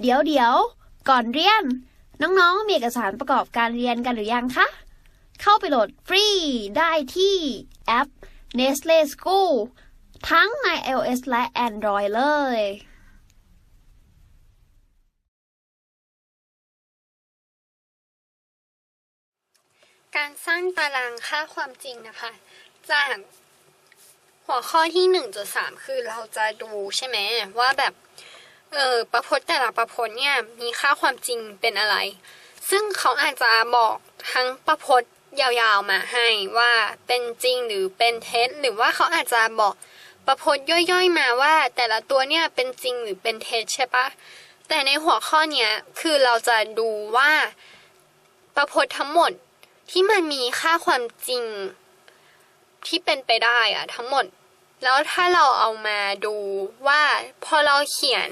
เดี๋ยวเดี๋ยวก่อนเรียน น้องๆ มีเอกสารประกอบการเรียนกันหรือยังคะ เข้าไปโหลดฟรีได้ที่แอป Nestle School ทั้งใน iOS และ Android เลยการสร้างตารางค่าความจริงนะคะ จากหัวข้อที่หนึ่งจุดสามคือเราจะดูใช่ไหมว่าแบบ เออประพจน์แต่ละประพจน์เนี่ยมีค่าความจริงเป็นอะไร ซึ่งเขาอาจจะบอกทั้งประพจน์ยาวๆมาให้ว่าเป็นจริงหรือเป็นเท็จหรือว่าเขาอาจจะบอกประพจน์ย่อยๆมาว่า แต่ละตัวเนี่ยเป็นจริงหรือเป็นเท็จใช่ปะแต่ในหัวข้อเนี้ยคือเราจะดูว่าประพจน์ทั้งหมดที่มันมีค่าความจริงที่เป็นไปได้อะทั้งหมด แล้วถ้าเราเอามาดูว่าพอเราเขียน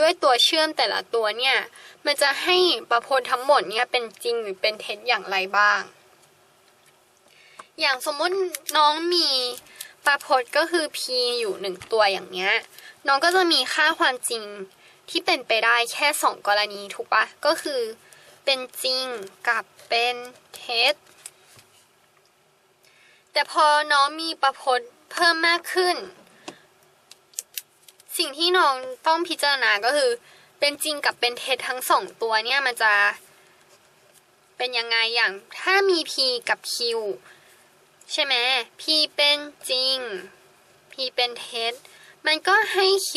ด้วยตัวเชื่อมแต่ละตัวเนี่ย มันจะให้ประพจน์ทั้งหมดเนี่ยเป็นจริงหรือเป็นเท็จอย่างไรบ้าง อย่างสมมติน้องมีประพจน์ก็คือ p อยู่หนึ่งตัวอย่างเนี้ย น้องก็จะมีค่าความจริงที่เป็นไปได้แค่สองกรณีถูกปะก็คือเป็นจริงกับเป็นเท็จแต่พอน้องมีประพจน์เพิ่มมากขึ้น สิ่งที่น้องต้องพิจารณาก็คือ เป็นจริงกับเป็นเท็จทั้งสองตัวเนี่ยมันจะ เป็นยังไงอย่างถ้ามี p กับ q ใช่ไหม p เป็นจริง p เป็นเท็จมันก็ให้ q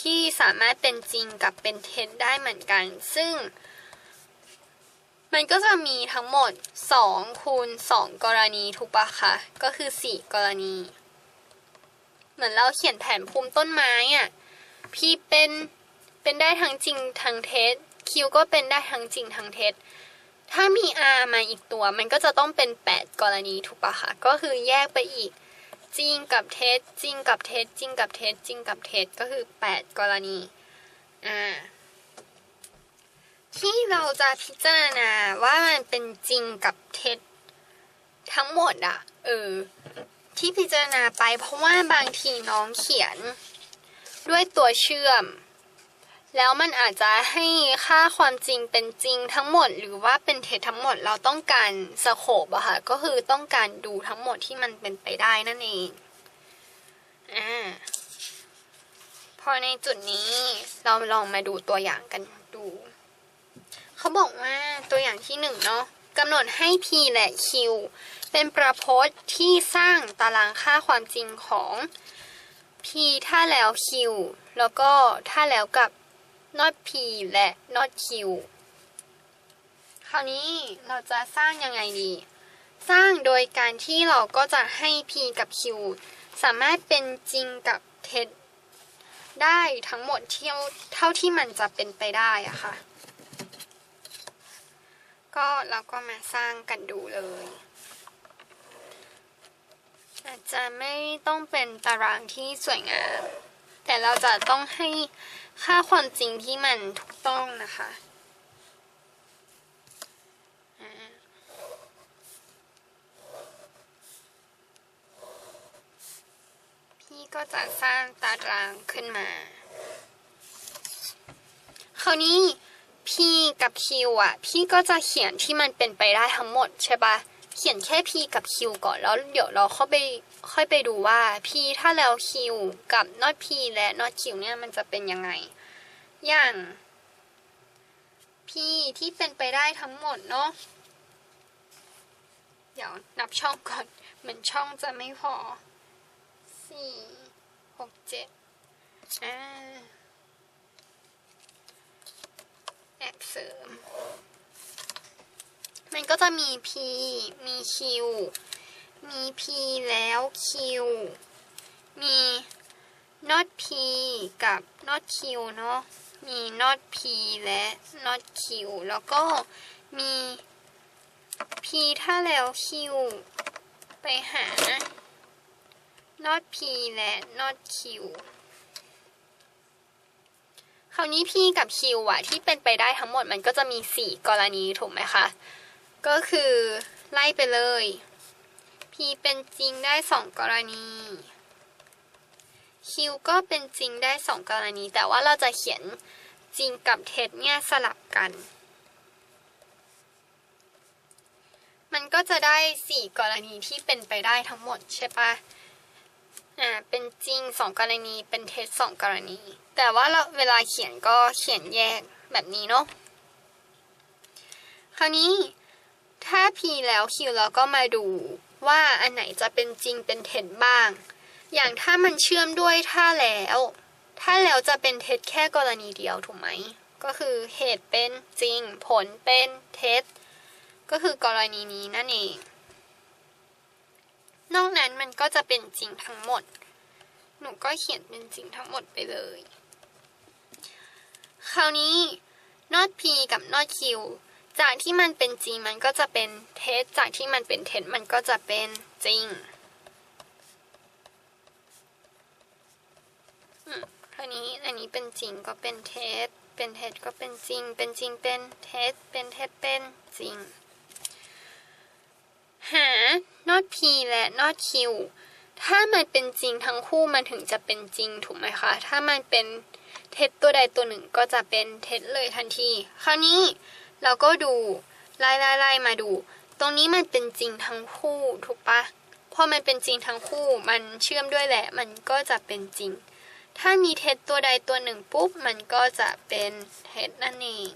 ที่สามารถเป็นจริงกับเป็นเท็จได้เหมือนกัน ซึ่ง มันก็จะมีทั้งหมด2คูณ2กรณีถูกปะคะ ก็คือ 4 กรณี มือนเราเขียนแผนภูมิต้นไม้อะพี่เป็นเป็นได้ทั้งจริงทั้งเท็จคิวก็เป็นได้ทั้งจริงทั้งเท็จถ้ามี R มาอีกตัว มันก็จะต้องเป็น 8 กรณีถูกปะคะก็คือแยกไปอีก จริงกับเท็จจริงกับเท็จจริงกับเท็จจริงกับเท็จก็คือ 8 กรณีอ่าที่เราจะพิจารณาว่ามันเป็นจริงกับเท็จทั้งหมดอะเออ ที่พิจารณาไปเพราะว่าบางทีน้องเขียนด้วยตัวเชื่อม แล้วมันอาจจะให้ค่าความจริงเป็นจริงทั้งหมด หรือว่าเป็นเท็จทั้งหมดเราต้องการสโคบอะค่ะก็คือต้องการดูทั้งหมดที่มันเป็นไปได้นั่นเองอ่าพอในจุดนี้เราลองมาดูตัวอย่างกันดู เขาบอกว่าตัวอย่างที่หนึ่งเนาะกำหนดให้ p และ q เป็นประพจน์ที่สร้างตารางค่าความจริงของ p ถ้าแล้ว q แล้วก็ถ้าแล้วกับ not p และ not q คราวนี้เราจะสร้างยังไงดี สร้างโดยการที่เราก็จะให้ p กับ q สามารถเป็นจริงกับเท็จได้ทั้งหมดเที่ยวเท่าที่มันจะเป็นไปได้อะค่ะ ก็เราก็มาสร้างกันดูเลย อาจจะไม่ต้องเป็นตารางที่สวยงาม แต่เราจะต้องให้ค่าความจริงที่มันถูกต้องนะคะพี่ก็จะสร้างตารางขึ้นมา คราวนี้ P กับ Q อะ พี่ก็จะเขียนที่มันเป็นไปได้ทั้งหมดใช่ปะ เขียนแค่ P กับ Q ก่อนแล้วเดี๋ยวเราเข้าไปค่อยไปดูว่า P ถ้าแล้ว Q กับ not P และ not Q เนี่ยมันจะเป็นยังไง อย่าง P ที่เป็นไปได้ทั้งหมดเนาะเดี๋ยวนับช่องก่อนเหมือนช่องจะไม่พอสี่หกเจ็ดอ่าแอบเสริม มันก็จะมี P มี Q มี P แล้ว Q มี not P กับ not Q เนาะ มี not P และ not Q แล้วก็มี P ถ้าแล้ว Q ไปหา not P และ not Q คราวนี้ P กับ Q อะที่เป็นไปได้ทั้งหมดมันก็จะมี 4 กรณีถูกไหมคะ ก็คือไล่ไปเลย P เป็นจริงได้ 2 กรณี Q ก็เป็นจริงได้ 2 กรณี แต่ว่าเราจะเขียนจริงกับเท็จเนี่ยสลับกัน มันก็จะได้สี่กรณีที่เป็นไปได้ทั้งหมดใช่ปะอ่า เป็นจริงสองกรณี เป็นเท็จสองกรณี แต่ว่าเราเวลาเขียนก็เขียนแยกแบบนี้เนาะ คราวนี้ ถ้า P แล้ว Q เราก็มาดูว่าอันไหนจะเป็นจริงเป็นเท็จบ้าง อย่างถ้ามันเชื่อมด้วยถ้าแล้ว ถ้าแล้วจะเป็นเท็จแค่กรณีเดียวถูกไหม ก็คือเหตุเป็นจริง ผลเป็นเท็จ ก็คือกรณีนี้นั่นเอง นอกนั้นมันก็จะเป็นจริงทั้งหมด หนูก็เขียนเป็นจริงทั้งหมดไปเลย คราวนี้ not p กับ not q จากที่มันเป็นจริงมันก็จะเป็นเท็จจากที่มันเป็นเท็จมันก็จะเป็นจริงอืมคราวนี้อันนี้เป็นจริงก็เป็นเท็จเป็นเท็จก็เป็นจริง เป็นจริงเป็นเท็จเป็นเท็จเป็นจริง หา not p และ not q ถ้ามันเป็นจริงทั้งคู่มันถึงจะเป็นจริงถูกไหมคะ ถ้ามันเป็นเท็จตัวใดตัวหนึ่งก็จะเป็นเท็จเลยทันที คราวนี้ เราก็ดูไล่ไล่ไล่มาดู ตรงนี้มันเป็นจริงทั้งคู่ถูกปะพอมันเป็นจริงทั้งคู่มันเชื่อมด้วยแหละ มันก็จะเป็นจริง ถ้ามีเท็จตัวใดตัวหนึ่งปุ๊บ มันก็จะเป็นเท็จนั่นเอง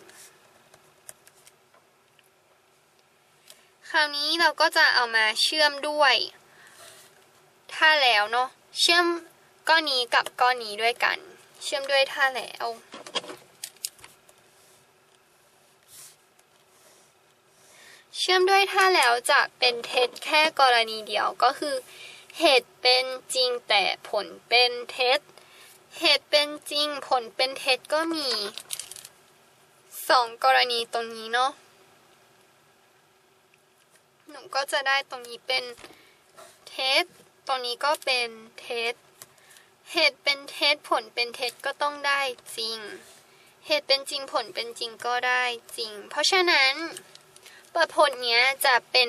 คราวนี้เราก็จะเอามาเชื่อมด้วยถ้าแล้วเนาะเชื่อมก้อนนี้กับก้อนนี้ด้วยกัน เชื่อมด้วยถ้าแล้ว ชื่อมด้วยถ้าแล้วจะเป็นเท็จแค่กรณีเดียวก็คือ เหตุเป็นจริงแต่ผลเป็นเท็จ เหตุเป็นจริงผลเป็นเท็จก็มีสองกรณีตรงนี้เนาะหนูก็จะได้ตรงนี้เป็นเท็จตรงนี้ก็เป็นเท็จเหตุเป็นเท็จผลเป็นเท็จก็ต้องได้จริง เหตุเป็นจริงผลเป็นจริงก็ได้จริง เพราะฉะนั้น ประพจน์เนี้ยจะเป็น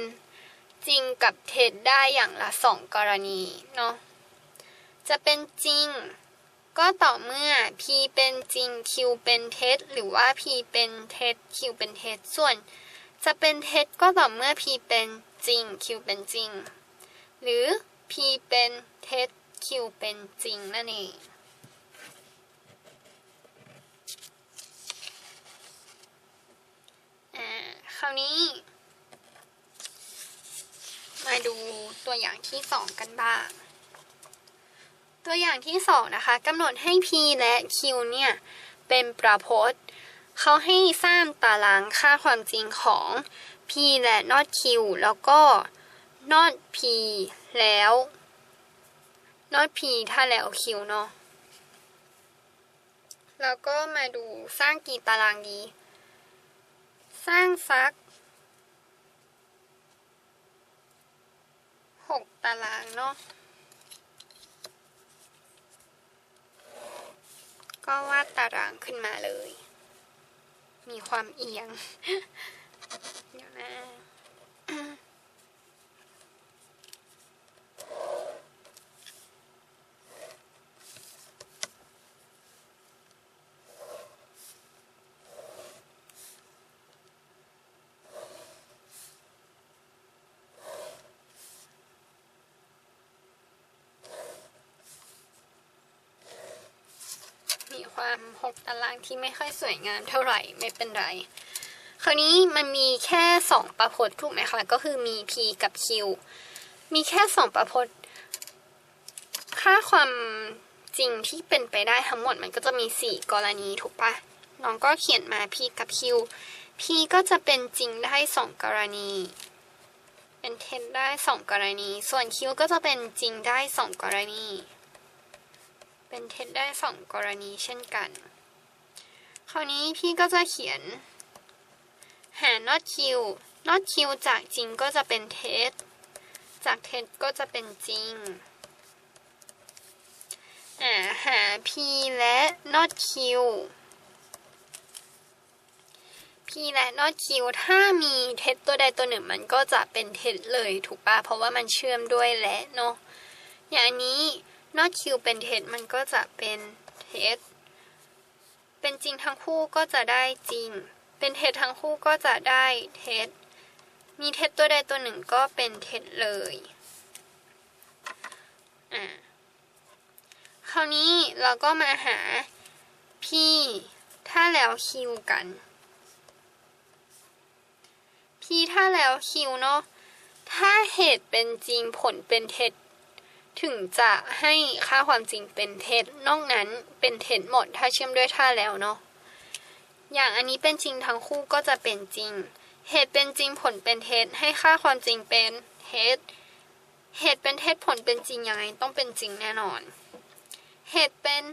จริงกับเท็จได้อย่างละสองกรณีเนาะจะเป็นจริง ก็ต่อเมื่อ p เป็นจริง q เป็นเท็จหรือว่า p เป็นเท็จ q เป็นเท็จส่วน จะเป็นเท็จก็ต่อเมื่อ p เป็นจริง q เป็นจริง หรือ p เป็นเท็จ q เป็นจริงนั่นเอง อ่า คราวนี้ มาดูตัวอย่างที่สองกันบ้าง ตัวอย่างที่สองนะคะกำหนดให้ p และ q เนี่ยเป็นประพจน์เขาให้สร้างตารางค่าความจริงของ p และ not q แล้วก็ not p แล้ว not p ถ้าแล้ว q เนาะแล้วก็มาดูสร้างกี่ตารางดี สร้างสักหกตารางเนาะก็วาดตารางขึ้นมาเลย มีความเอียง เดี๋ยวนะ มี ความหกตารางที่ไม่ค่อยสวยงามเท่าไหร่ไม่เป็นไร คราวนี้มันมีแค่สองประพจน์ถูกไหมคะก็คือมี p กับ q มีแค่สองประพจน์ ค่าความจริงที่เป็นไปได้ทั้งหมดมันก็จะมีสี่กรณีถูกปะน้องก็เขียนมา p กับ q p ก็จะเป็นจริงได้สองกรณี เป็นเท็จได้สองกรณี ส่วน q ก็จะเป็นจริงได้สองกรณี เป็นเท็จได้สองกรณีเช่นกัน คราวนี้พี่ก็จะเขียน หา not q not q จากจริงก็จะเป็นเท็จ จากเท็จก็จะเป็นจริงอ่าหา p และ not q p และ not q ถ้ามีเท็จตัวใดตัวหนึ่งมันก็จะเป็นเท็จเลยถูกปะเพราะว่ามันเชื่อมด้วยและเนาะอย่างนี้ not q เป็นเท็จมันก็จะเป็นเท็จเป็นจริงทั้งคู่ก็จะได้จริง เป็นเท็จทั้งคู่ก็จะได้เท็จมีเท็จตัวใดตัวหนึ่งก็เป็นเท็จเลย อ่า คราวนี้เราก็มาหาพี่ถ้าแล้วคิวกันพี่ถ้าแล้วคิวเนาะ ถ้าเหตุเป็นจริงผลเป็นเท็จ ถึงจะให้ค่าความจริงเป็นเท็จนอกนั้นเป็นเท็จหมดถ้าเชื่อมด้วยถ้าแล้วเนาะอย่างอันนี้เป็นจริงทั้งคู่ก็จะเป็นจริง เหตุเป็นจริงผลเป็นเท็จให้ค่าความจริงเป็นเท็จเหตุเป็นเท็จผลเป็นจริงยังไงต้องเป็นจริงแน่นอน เหตุเป็น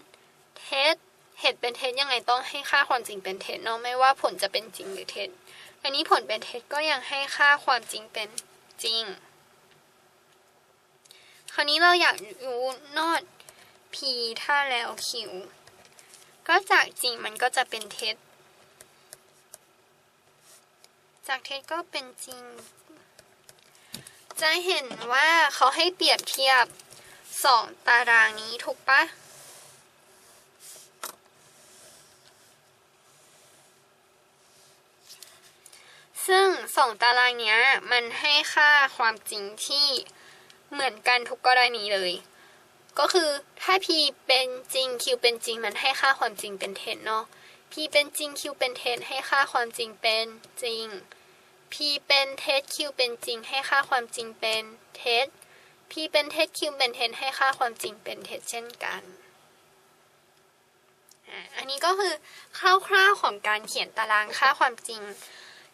เท็จเหตุเป็นเท็จยังไงต้องให้ค่าความจริงเป็นเท็จเนาะไม่ว่าผลจะเป็นจริงหรือเท็จอันนี้ผลเป็นเท็จก็ยังให้ค่าความจริงเป็นจริง คราวนี้เราอยากรู้นอด p ถ้าแล้ว q ก็จากจริงมันก็จะเป็นเท็จ จากเท็จก็เป็นจริง จะเห็นว่าเขาให้เปรียบเทียบสองตารางนี้ถูกปะซึ่งสองตารางเนี้ยมันให้ค่าความจริงที่ เหมือนกันทุกกรณีเลย ก็คือถ้า p เป็นจริง q เป็นจริงมันให้ค่าความจริงเป็นเท็จเนาะ p เป็นจริง q เป็นเท็จให้ค่าความจริงเป็นจริง p เป็นเท็จ q เป็นจริง ให้ค่าความจริงเป็นเท็จ p เป็นเท็จ q เป็นเท็จให้ค่าความจริงเป็นเท็จเช่นกันอันนี้ก็คือคร่าวๆของการเขียนตารางค่าความจริง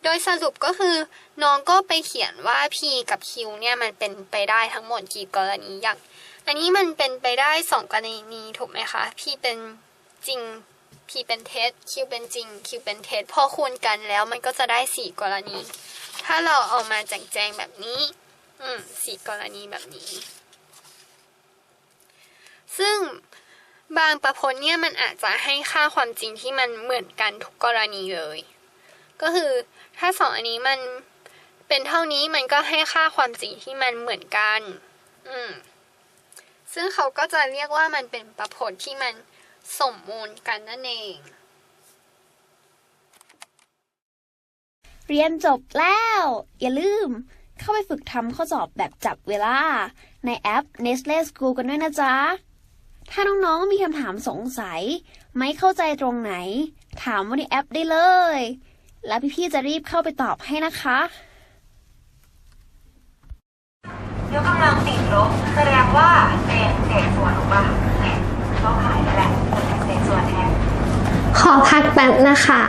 โดยสรุปก็คือน้องก็ไปเขียนว่า p กับ q เนี่ยมันเป็นไปได้ทั้งหมดกี่กรณีอย่าง อันนี้มันเป็นไปได้สองกรณีถูกไหมคะ p เป็นจริง p เป็นเท็จ q เป็นจริง q เป็นเท็จพอคูณกันแล้วมันก็จะได้สี่กรณี ถ้าเราเอามาแจงแจงแบบนี้ อืมสี่กรณีแบบนี้ ซึ่งบางประพจน์เนี่ยมันอาจจะให้ค่าความจริงที่มันเหมือนกันทุกกรณีเลย ก็คือถ้าสองอันนี้มันเป็นเท่านี้มันก็ให้ค่าความจริงที่มันเหมือนกัน อืม ซึ่งเขาก็จะเรียกว่ามันเป็นประพจน์ที่มันสมมูลกันนั่นเอง เรียนจบแล้ว อย่าลืม เข้าไปฝึกทำข้อสอบแบบจับเวลา ในแอป Nestle School กันด้วยนะจ๊ะ ถ้าน้องๆมีคำถามสงสัย ไม่เข้าใจตรงไหน ถามว่าในแอปได้เลย แล้วพี่ๆจะรีบเข้าไปตอบให้นะคะ ยกกำลังติดลบแสดงว่าเป็นเศษส่วนถูกป่ะเนี่ยก็ขายนั่นแหละเป็นเศษส่วนแทนขอพักแป๊บนะคะ